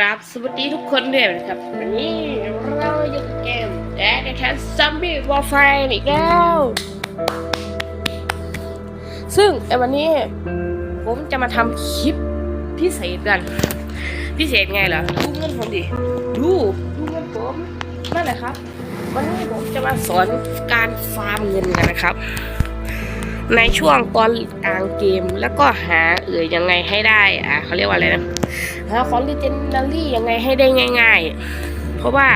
ครับสวัสดีทุกคนด้วยนะครับ วันนี้เราอยู่กับเกมแดนแคสซัมบี้วอลไฟอีกแล้ว ซึ่งในวันนี้ ผมจะมาทำคลิปพิเศษกัน พิเศษไงเหรอดูเงินผมดิ ดูดูเงินผมนั่นแหละครับ วันนี้ผมจะมาสอนการฟาร์มเงินกันนะครับ ในช่วงตอนกลางเกมแล้วก็หาเอ่ยยังไงให้ได้อะเขาเรียกว่าอะไรนะ หาของดิเจนารี่ยังไงให้ได้ง่าย ๆ เพราะว่า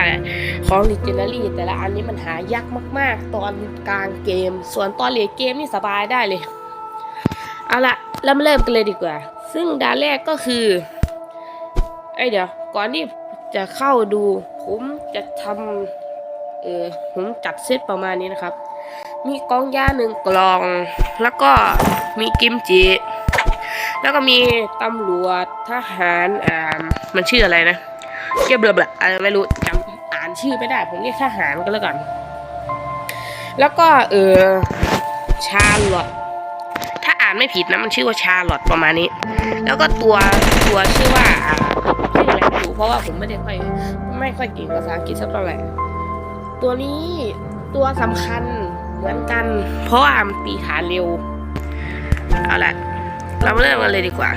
ของดิเจนารี่แต่ละอันนี้มันหายากมาก ๆ ตอนกลางเกม ส่วนตอนเหลียเกมนี่สบายได้เลย เอาละเรามาเริ่มกันเลยดีกว่า ซึ่งดาแรกก็คือไอยเดี๋ยว ก่อนที่จะเข้าดู ผมจะทำเออผมจัดเซตประมาณนี้นะครับ มีกองยาหนึ่งกล่อง แล้วก็มีกิมจิ แล้วก็มีตำรวจทหารอ่ามันชื่ออะไรนะเก็บเบลอๆอะไรไม่รู้จำอ่านชื่อไม่ได้ ผมเรียกทหารก็แล้วกัน แล้วก็เออชาลอตถ้าอ่านไม่ผิดนะมันชื่อว่าชาลอตประมาณนี้ แล้วก็ตัวตัวชื่อว่าอ่าชื่ออะไรไม่รู้เพราะว่าผมไม่ได้ค่อยไม่ค่อยเก่งภาษาอังกฤษสักเท่าไหร่ตัวนี้ตัวสำคัญเหมือนกัน เพราะว่ามันตีฐาเร็ว เอาละ เรามาเริ่มกันเลยดีกว่า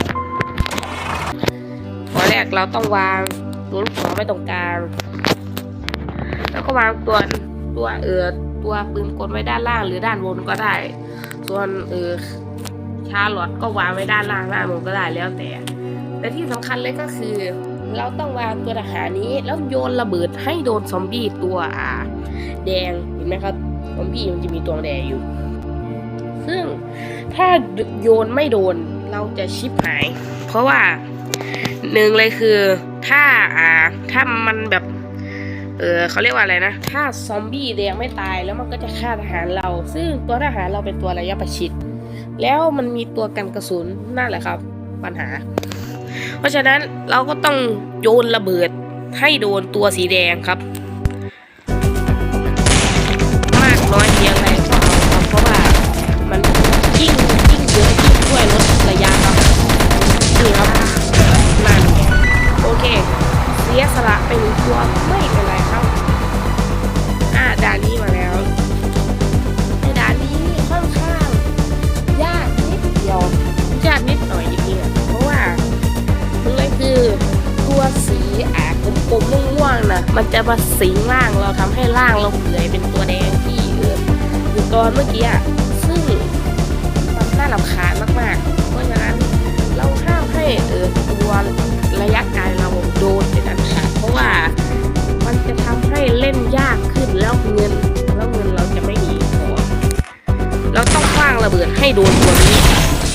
ตัวแรกเราต้องวางตัวลูกศรไว้ตรงกลางแล้วก็วางตัวตัวเออตัวปืนกลไว้ด้านล่างหรือด้านบนก็ได้ ส่วนเออชาร์ลอตก็วางไว้ด้านล่างด้านบนก็ได้แล้วแต่ แต่ที่สำคัญเลยก็คือ เราต้องวางตัวทหารนี้แล้วโยนระเบิดให้โดนซอมบี้ตัวอ่าแดงเห็นไหมครับซอมบี้มันจะมีตัวแดงอยู่ ซึ่งถ้าโยนไม่โดนเราจะชิปหาย เพราะว่าหนึ่งเลยคือถ้าอ่าถ้ามันแบบ เออเขาเรียกว่าอะไรนะ ถ้าซอมบี้แดงไม่ตายแล้วมันก็จะฆ่าทหารเรา ซึ่งตัวทหารเราเป็นตัวระยะประชิด แล้วมันมีตัวกันกระสุนนั่นแหละครับ ปัญหา เพราะฉะนั้นเราก็ต้องโยนระเบิดให้โดนตัวสีแดงครับ กลมๆม่วงๆนะมันจะมาสิงร่างเราทำให้ร่างเราเปื่อยเป็นตัวแดงที่เอออยู่ตอนเมื่อกี้อะซึ่งมันน่ารำคาญมากๆ เพราะฉะนั้นเราห้ามให้เออตัวระยะไกลเราโดนเป็นอันขาดเพราะว่ามันจะทำให้เล่นยากขึ้นแล้วเงินแล้วเงินเราจะไม่มีพอเราต้องคว้างระเบิดให้โดนตัวนี้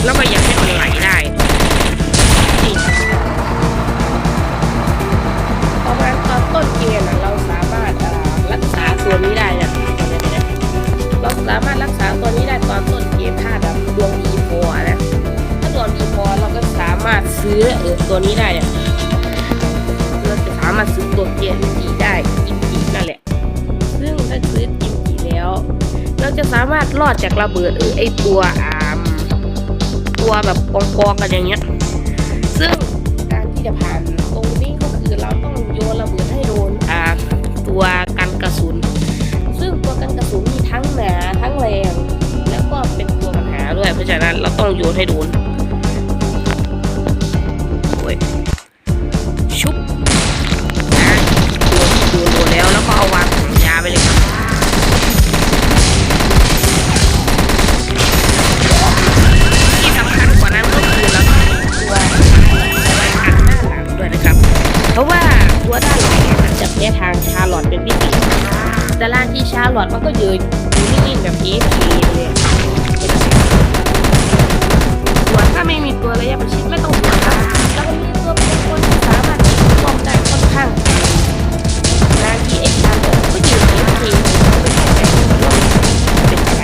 แล้วก็อยังให้มันไหลได้ ตัวนี้ได้นะเดี๋ยเราสามารถรักษาตัวนี้ได้ตอนต้นเกมถ้าแบบดวงดีพอนะถ้าดวงดีพอเราก็สามารถซื้อเออตัวนี้ได้อะเราจะสามารถซื้อตัวเกียร์จีได้กิมจินั่นแหละ ซึ่งถ้าซื้อกิมจิแล้ว เราจะสามารถรอดจากระเบิดเออไอตัวอามตัวแบบกองกองๆกันอย่างเงี้ย ซึ่งการที่จะผ่านตรงนี้ก็คือเราต้องโยนระเบิดให้โดนอ่าตัวกันกระสุน นั้น เราต้องโยนให้โดนโอ้ยชุบนะโดนโดนโดนแล้วแล้วก็เอาวางถังยาไปเลยครับที่สำคัญกว่านั้นก็คือเราต้องมีตัวรายการด้านหลังด้วยนะครับ เพราะว่าตัวด้านหลังมันจะแพ้ทางชาร์ลอตเป็นพิเศษแต่ล่างที่ชาร์ลอตมันก็ยืนอยู่นิ่งๆแบบนี้เลยาไม่มีตัวระยะประชิดไม่ต้องห่วงครับแล้วก็มีตัวเป็นคนที่สามารถป้อมได้ค่อนข้างน้าที่เอ็กซ์ชาร์ลอตก็ยืนเอฟเคเป็นอะไร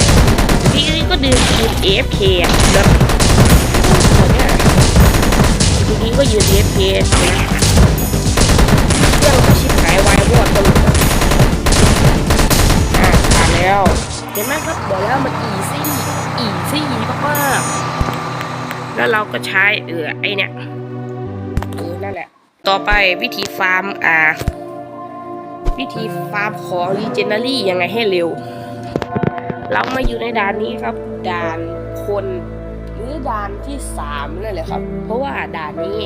พี่ก็ดืนยืนเอฟเคแบบตัวเนี้ยทีนี้ก็ยืนเอฟเคนะเครื่องก็ชิบหายวายวอดกันเลยอะผ่านแล้วเห็นไหมครับบอกแล้วมันอีซี่อีซี่มากๆ แล้วเราก็ใช้เออไอเนี่ยเออนั่นแหละ ต่อไปวิธีฟาร์มอ่า วิธีฟาร์มของ Legendary ยังไงให้เร็ว เรามาอยู่ในด่านนี้ครับ ด่านคนหรือด่านที่สามนั่นแหละครับ เพราะว่าด่านนี้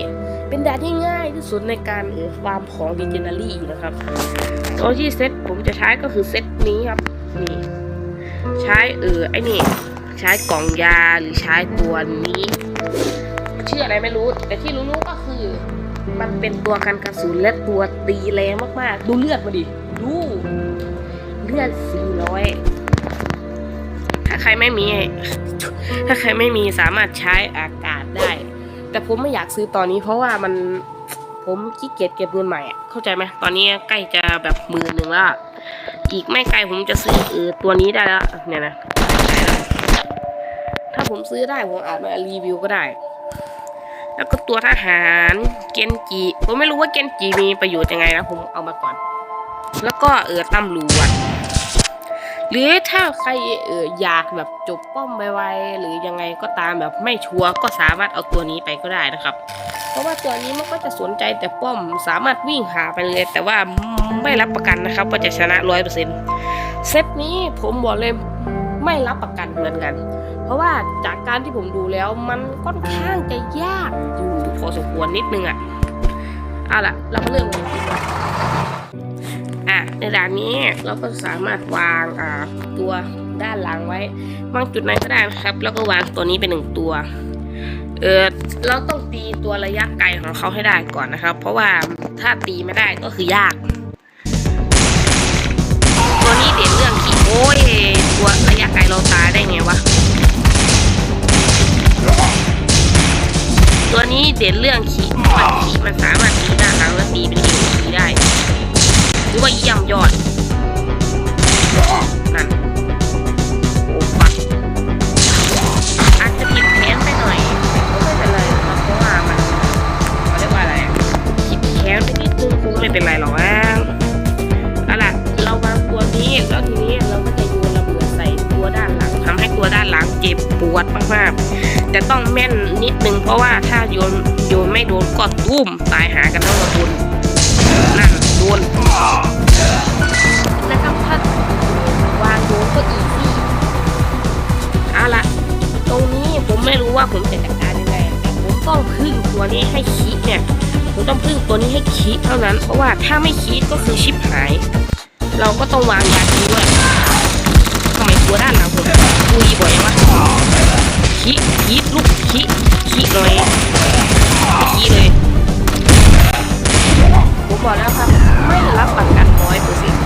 เป็นด่านที่ง่ายที่สุดในการเออฟาร์มของ Legendary นะครับตัวที่เซตผมจะใช้ก็คือเซตนี้ครับนี่ใช้เออไอ้นี่ใช้กล่องยาหรือใช้ตัวนี้ ชื่ออะไรไม่รู้ แต่ที่รู้ๆก็คือ มันเป็นตัวกันกระสุนและตัวตีแรงมากๆ ดูเลือดมาดิ ดู เลือด400ถ้าใครไม่มี ถ้าใครไม่มีสามารถใช้อากาศได้ แต่ผมไม่อยากซื้อตอนนี้เพราะว่ามันผมขี้เกียจเก็บเงินใหม่เข้าใจไหมตอนนี้ใกล้จะแบบหมื่นหนึ่งแล้วอีกไม่ไกลผมจะซื้ออตัวนี้ได้แล้วเนี่ยนะ ผมซื้อได้ผมอาจมารีวิวก็ได้ แล้วก็ตัวทหารเกนจิผมไม่รู้ว่าเกนจิมีประโยชน์ยังไงนะผมเอามาก่อน แล้วก็เออตำรวจหรือถ้าใครเอออยากแบบจบป้อมไวๆหรือยังไงก็ตามแบบไม่ชัวร์ก็สามารถเอาตัวนี้ไปก็ได้นะครับ เพราะว่าตัวนี้มันก็จะสนใจแต่ป้อมสามารถวิ่งหาไปเลย แต่ว่าไม่รับประกันนะครับว่าจะชนะร้อยเปอร์เซ็นต์เซตนี้ผมบอกเลยไม่รับประกันเหมือนกัน ราะว่าจากการที่ผมดูแล้วมันค่อนข้างจะยากอยู่พอสมควรนิดนึงอะเอาล่ะ เรามาเริ่มกันอะในด่านนี้เราก็สามารถวางอ่าตัวด้านหลังไว้วางจุดไหนก็ได้นะครับ แล้วก็วางตัวนี้เป็นหนึ่งตัวเออเราต้องตีตัวระยะไกลของเขาให้ได้ก่อนนะครับ เพราะว่าถ้าตีไม่ได้ก็คือยาก ตัวนี้เด่นเรื่องขี่โอ้ยตัวระยะไกลเราตายได้ไงวะ นี้เด่นเรื่องขี่มันขี่มันสามารถตีด้านหลังและตีเป็นเกมขี่ได้หรือว่าเยี่ยมยอดนั่นโอ้ฟักอาจจะผิดแผนไปหน่อยก็ไม่เป็นไรครับเพราะว่ามันเขาเรียกว่าอะไรผิดแผนไปนิดนึงคงไม่เป็นไรหรอกนะเอาล่ะเราวางตัวนี้แล้วทีนี้เราก็จะโยนระเบิดใส่ตัวด้านหลังทำให้ตัวด้านหลังเจ็บปวดมากๆ แต่ต้องแม่นนิดนึงเพราะว่าถ้าโยนโยนไม่โดนก็ตุ้มตายหากันทั้งหมดคนนั่นโดนแล้วก็ถ้าวางโดนก็อีซี่เอาละตรงนี้ผมไม่รู้ว่าผมจะจัดการยังไงแต่ผมต้องพึ่งตัวนี้ให้คิดเนี่ยผมต้องพึ่งตัวนี้ให้คิดเท่านั้น เพราะว่าถ้าไม่คิดก็คือชิปหาย เราก็ต้องวางยาคีด้วยทำไมตัวด้านหลังผมคุยบ่อยวะ ขี้ขี้ลูกขี้ขี้เลยขี้เลยผมบอกแล้วครับ ไม่รับประกันร้อยเปอร์เซ็นต์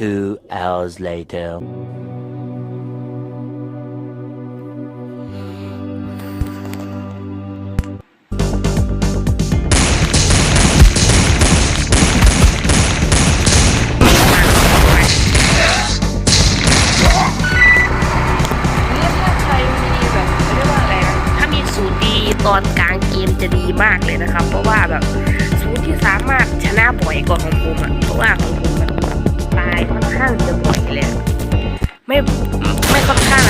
Two hours later. ตอนกลางเกมจะดีมากเลยนะครับ เพราะว่าแบบสูตรที่สามารถชนะบ่อยกว่าของผมอะเพราะว่าของผมมันตายค่อนข้างจะบ่อยเลยไม่ไม่ค่อนข้าง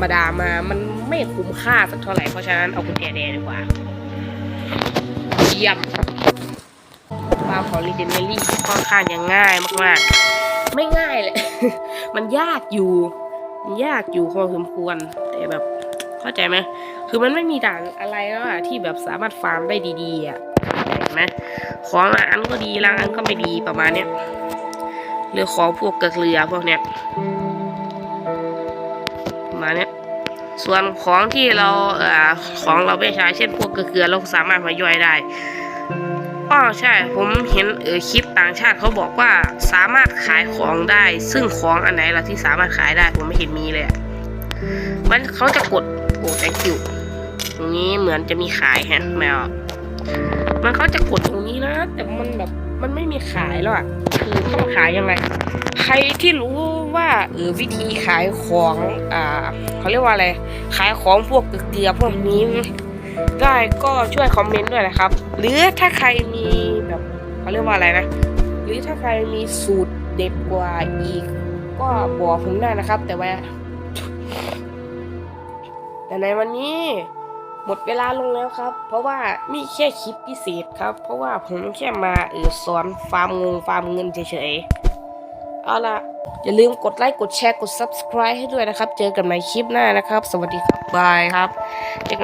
รรมดามา มันไม่คุ้มค่าสักเท่าไหร่ เพราะฉะนั้นเอากุญแจแดงดีกว่าเยี่ยมฟาร์มของ Legendary ค่อนข้างยังง่ายมากๆ ไม่ง่ายเลย มันยากอยู่มันยากอยู่พอสมควร แต่แบบเข้าใจไหมคือมันไม่มีด่านอะไรแล้วอะที่แบบสามารถฟาร์มได้ดีๆอะเห็นไหมของอันก็ดีละอันก็ไม่ดีประมาณเนี้ยหรือของพวกเกลือพวกเนี้ย มาเนี้ยส่วนของที่เราเอ่อของเราไม่ใช้เช่นพวกเกลือเราสามารถมาย่อยได้อ๋อใช่ผมเห็นเออคลิปต่างชาติเขาบอกว่าสามารถขายของได้ ซึ่งของอันไหนล่ะที่สามารถขายได้ผมไม่เห็นมีเลยมันเขาจะกดโอ้ thank you ตรงนี้เหมือนจะมีขายฮะไม่เอามันเขาจะกดตรงนี้นะ แต่มันแบบ มันไม่มีขายแล้วอะคือต้องขายยังไง ใครที่รู้ว่าเออวิธีขายของอ่าเขาเรียกว่าอะไร ขายของพวกเกลือพวกนี้ได้ก็ช่วยคอมเมนต์ด้วยนะครับ หรือถ้าใครมีแบบเขาเรียกว่าอะไรนะ หรือถ้าใครมีสูตรเด็ดกว่าอีก ก็บอกผมได้นะครับ แต่ว่าแต่ในวันนี้ หมดเวลาลงแล้วครับ เพราะว่ามีแค่คลิปพิเศษครับ เพราะว่าผมแค่มาเออสอนฟาร์มงงฟาร์มเงินเฉยๆเอาล่ะอย่าลืมกดไลค์กดแชร์กด subscribe ให้ด้วยนะครับ เจอกันใหม่คลิปหน้านะครับ สวัสดีครับบายครับเจอกัน